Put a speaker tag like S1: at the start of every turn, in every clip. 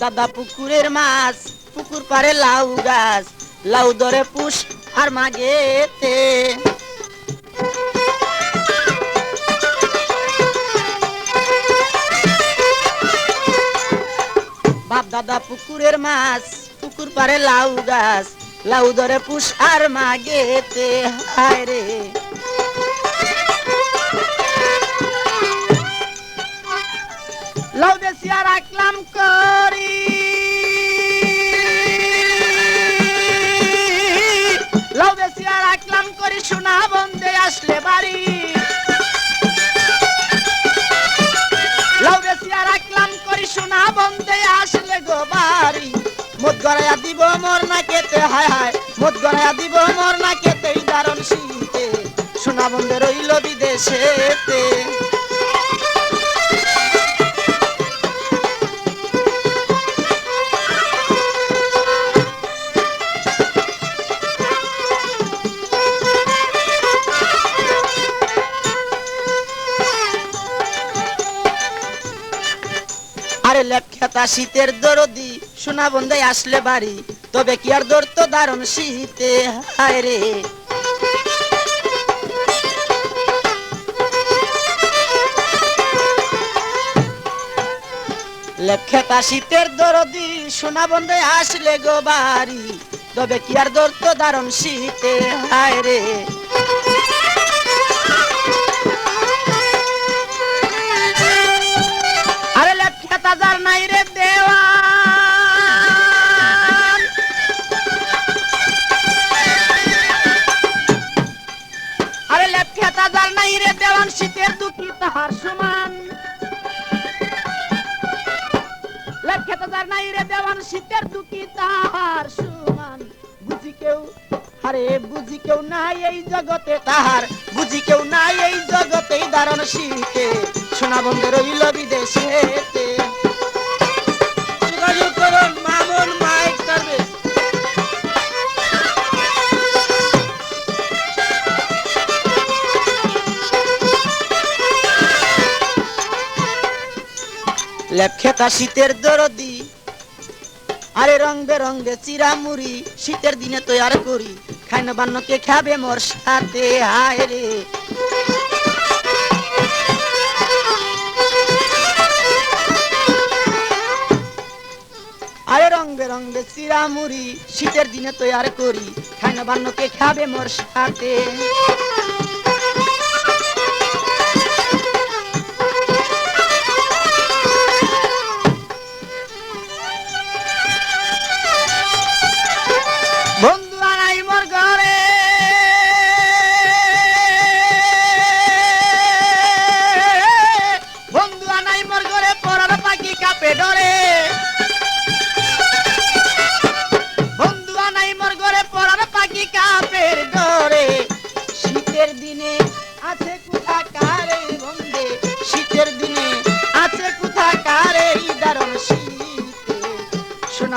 S1: দাদা পুকুরের মাছ, পুকুর পারে লাউ গাছ, লাউ ধরে পুষ আর মাগেতে। বাপ দাদা পুকুরের মাছ, পুকুর পারে লাউ গাছ, লাউ ধরে পুষ আর মাগেতে। হায় রে। বেশিয়া রাখলাম করি। লাউ বেশিয়া রাখলাম করি, সোনা বন্ধে আসলে বাড়ি। লাউ বেশিয়া রাখলাম করি, সোনা বন্ধে আসলে গো বাড়ি। মদ গড়াইয়া দিব মোর না কেতে হায় হায়। মদ গড়াইয়া দিব মোর না কেতে দারণ শীতে। সোনা বন্ধে রইল বিদেশেতে। আরে লেপখাতা শীতের দরদি। সোনা বন্ধে আসলে বাড়ি, তবে কি আর দর তো দারুণ শীতে? হায় রে। লেপখাতা শীতের দরদি, সোনা বন্ধে আসলে গো বাড়ি, তবে কি আর দর তো দারুণ শীতে? হায় রে। সমান তো তার নাই রে দেওয়ান, শীতের দুটি তাহার সমান। বুঝি কেউ, আরে বুঝি কেউ নাই এই জগতে তাহার। বুঝি কেউ নাই এই জগতে দারণ শীতে। সোনা বন্ধে রইল বিদেশেতে। লেপখেতা শীতের দরদি। আরে রং বেরঙ্গে চিরামুড়ি, শীতের দিনে তৈয়ার করি। খাইন বান্নকে খাবে মোর সাথে, হায় রে। আরে রং বেরঙ্গে চিরামুড়ি, শীতের দিনে তৈয়ার করি। খাইন বান্নকে খাবে মোর সাথে।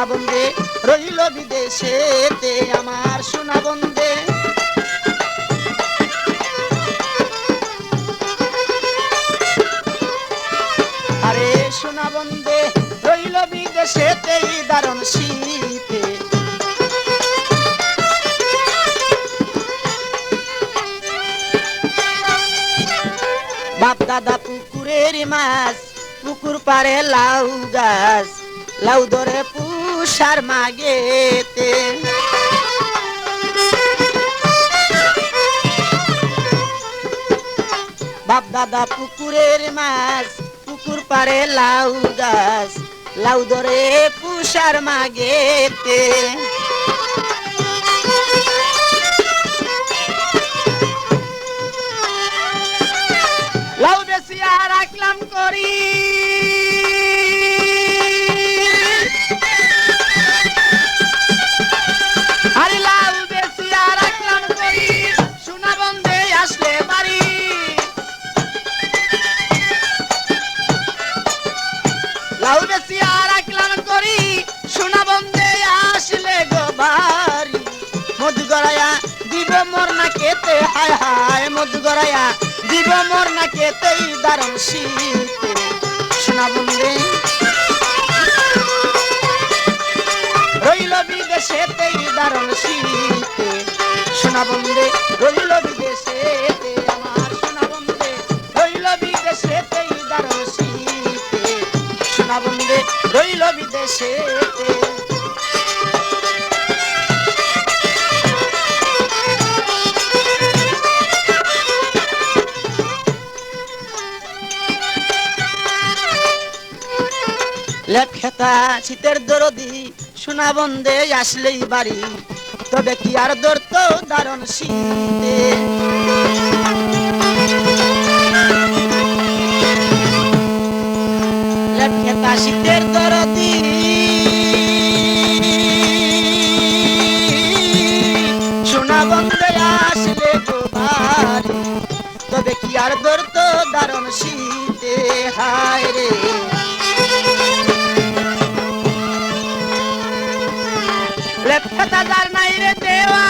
S1: সোনা বন্ধে বিদেশে তে আমার সোনা বন্ধে আরে সোনা বন্ধে রইল বিদেশেতে এই দারুণ শীতে। বাপ দাদা পুকুরের মাছ, পুকুর পারে লাউ গাছ। লাউ ধরে পুষার মাগেতে। বাপ দাদা পুকুরের মাছ, পুকুর পারে লাউ গাছ, লাউ ধরে পুষার মাগেতে। লাউ বেশ বেশিয়া রাখলাম করি। কেতে হায় হায় মধু গড়াইয়া দিব মোর না কেতেই দারুণ শীত। শোনা বন্ধে, রইল বিদেশেতেই দারুণ শীত। শোনা বন্ধে, রইল বিদেশেতে লেপখেতা শীতের দরদি, সোনা বন্ধে আসলেই বাড়ি। তবে কি আর দরত দারণ শীতে? লেপখেতা শীতের দরদি। সোনা বন্ধে আসলে বাড়ি। তবে কি আর দরত দারুণ শীতে? লেপটা যার নাই রে দেওয়া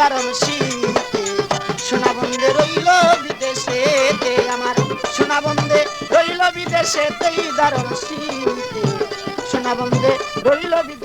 S1: দারুণ শীতে সোনা বন্ধে রইল বিদেশেতে আমার সোনা বন্ধে রইল বিদেশেতেই দারণ শীতে সোনা বন্ধে রইল বিদেশে